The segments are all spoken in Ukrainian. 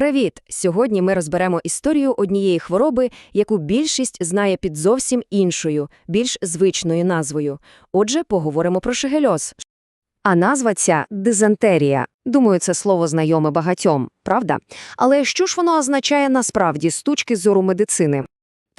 Привіт! Сьогодні ми розберемо історію однієї хвороби, яку більшість знає під зовсім іншою, більш звичною назвою. Отже, поговоримо про шигельоз. А назва ця – дизентерія. Думаю, це слово знайоме багатьом, правда? Але що ж воно означає насправді з точки зору медицини?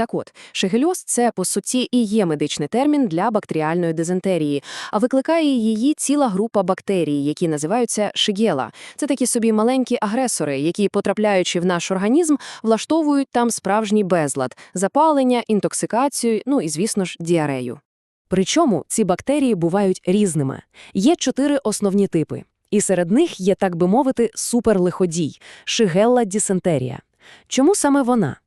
Так от, шигельоз – це, по суті, і є медичний термін для бактеріальної дизентерії, а викликає її ціла група бактерій, які називаються шигела. Це такі собі маленькі агресори, які, потрапляючи в наш організм, влаштовують там справжній безлад – запалення, інтоксикацію, ну і, звісно ж, діарею. Причому ці бактерії бувають різними. Є чотири основні типи. І серед них є, так би мовити, суперлиходій – шигелла дисентерія. Чому саме вона?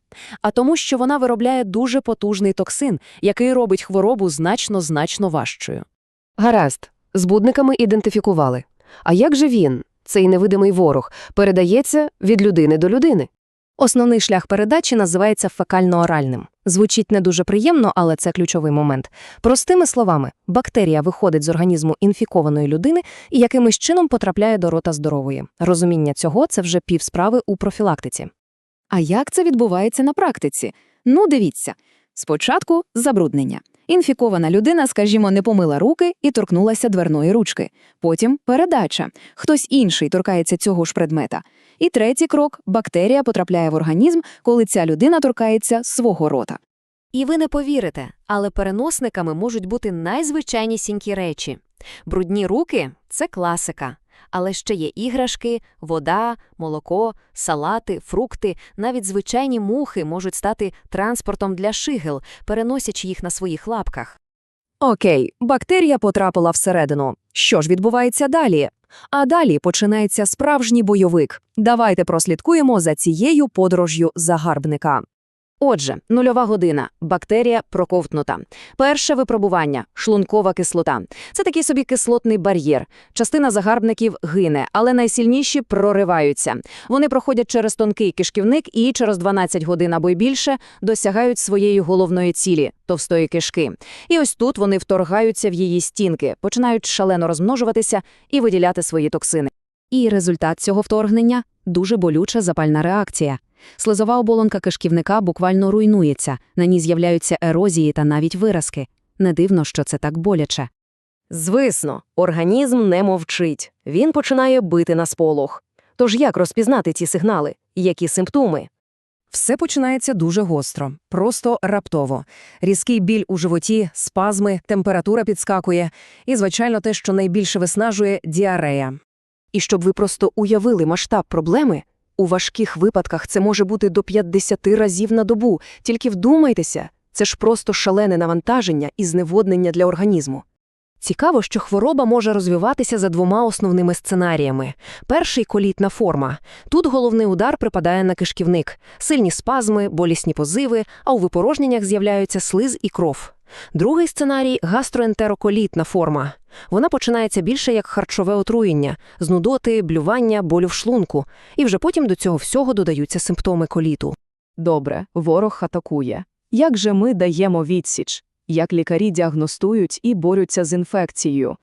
А тому, що вона виробляє дуже потужний токсин, який робить хворобу значно-значно важчою. Гаразд, збудниками ідентифікували. А як же він, цей невидимий ворог, передається від людини до людини? Основний шлях передачі називається фекально-оральним. Звучить не дуже приємно, але це ключовий момент. Простими словами, бактерія виходить з організму інфікованої людини і якимось чином потрапляє до рота здорової. Розуміння цього – це вже півсправи у профілактиці. А як це відбувається на практиці? Ну, дивіться. Спочатку забруднення. Інфікована людина, скажімо, не помила руки і торкнулася дверної ручки. Потім передача. Хтось інший торкається цього ж предмета. І третій крок – бактерія потрапляє в організм, коли ця людина торкається свого рота. І ви не повірите, але переносниками можуть бути найзвичайнісінькі речі. Брудні руки – це класика. Але ще є іграшки, вода, молоко, салати, фрукти, навіть звичайні мухи можуть стати транспортом для шигел, переносячи їх на своїх лапках. Окей, бактерія потрапила всередину. Що ж відбувається далі? А далі починається справжній бойовик. Давайте прослідкуємо за цією подорожю загарбника. Отже, нульова година. Бактерія проковтнута. Перше випробування – шлункова кислота. Це такий собі кислотний бар'єр. Частина загарбників гине, але найсильніші прориваються. Вони проходять через тонкий кишківник і через 12 годин або й більше досягають своєї головної цілі – товстої кишки. І ось тут вони вторгаються в її стінки, починають шалено розмножуватися і виділяти свої токсини. І результат цього вторгнення – дуже болюча запальна реакція. Слизова оболонка кишківника буквально руйнується, на ній з'являються ерозії та навіть виразки. Не дивно, що це так боляче. Звісно, організм не мовчить. Він починає бити на сполох. Тож як розпізнати ці сигнали? Які симптоми? Все починається дуже гостро, просто раптово. Різкий біль у животі, спазми, температура підскакує і, звичайно, те, що найбільше виснажує – діарея. І щоб ви просто уявили масштаб проблеми, у важких випадках це може бути до 50 разів на добу. Тільки вдумайтеся, це ж просто шалене навантаження і зневоднення для організму. Цікаво, що хвороба може розвиватися за двома основними сценаріями. Перший – колітна форма. Тут головний удар припадає на кишківник. Сильні спазми, болісні позиви, а у випорожненнях з'являються слиз і кров. Другий сценарій – гастроентероколітна форма. Вона починається більше як харчове отруєння, з нудоти, блювання, болю в шлунку. І вже потім до цього всього додаються симптоми коліту. Добре, ворог атакує. Як же ми даємо відсіч? Як лікарі діагностують і борються з інфекцією?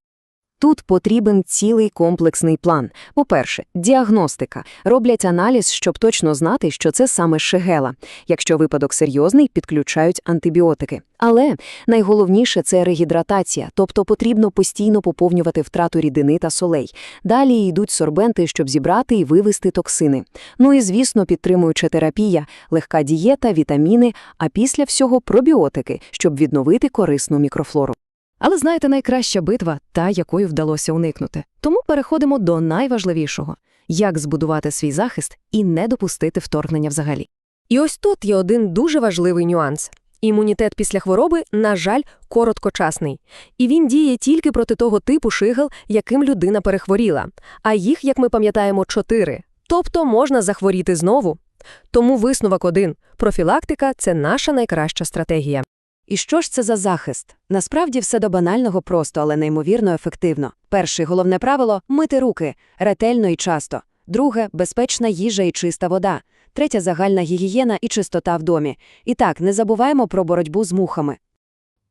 Тут потрібен цілий комплексний план. По-перше, діагностика. Роблять аналіз, щоб точно знати, що це саме шигела. Якщо випадок серйозний, підключають антибіотики. Але найголовніше – це регідратація, тобто потрібно постійно поповнювати втрату рідини та солей. Далі йдуть сорбенти, щоб зібрати і вивести токсини. Ну і, звісно, підтримуюча терапія, легка дієта, вітаміни, а після всього пробіотики, щоб відновити корисну мікрофлору. Але знаєте, найкраща битва – та, якою вдалося уникнути. Тому переходимо до найважливішого – як збудувати свій захист і не допустити вторгнення взагалі. І ось тут є один дуже важливий нюанс. Імунітет після хвороби, на жаль, короткочасний. І він діє тільки проти того типу шигел, яким людина перехворіла. А їх, як ми пам'ятаємо, чотири. Тобто можна захворіти знову. Тому висновок один – профілактика – це наша найкраща стратегія. І що ж це за захист? Насправді все до банального просто, але неймовірно ефективно. Перше головне правило мити руки ретельно і часто. Друге безпечна їжа і чиста вода. Третє загальна гігієна і чистота в домі. І так, не забуваємо про боротьбу з мухами.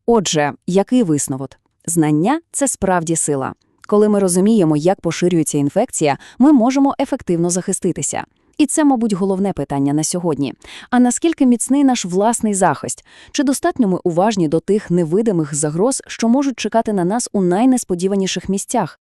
Отже, який висновок? Знання – це справді сила. Коли ми розуміємо, як поширюється інфекція, ми можемо ефективно захиститися. І це, мабуть, головне питання на сьогодні. А наскільки міцний наш власний захист? Чи достатньо ми уважні до тих невидимих загроз, що можуть чекати на нас у найнесподіваніших місцях?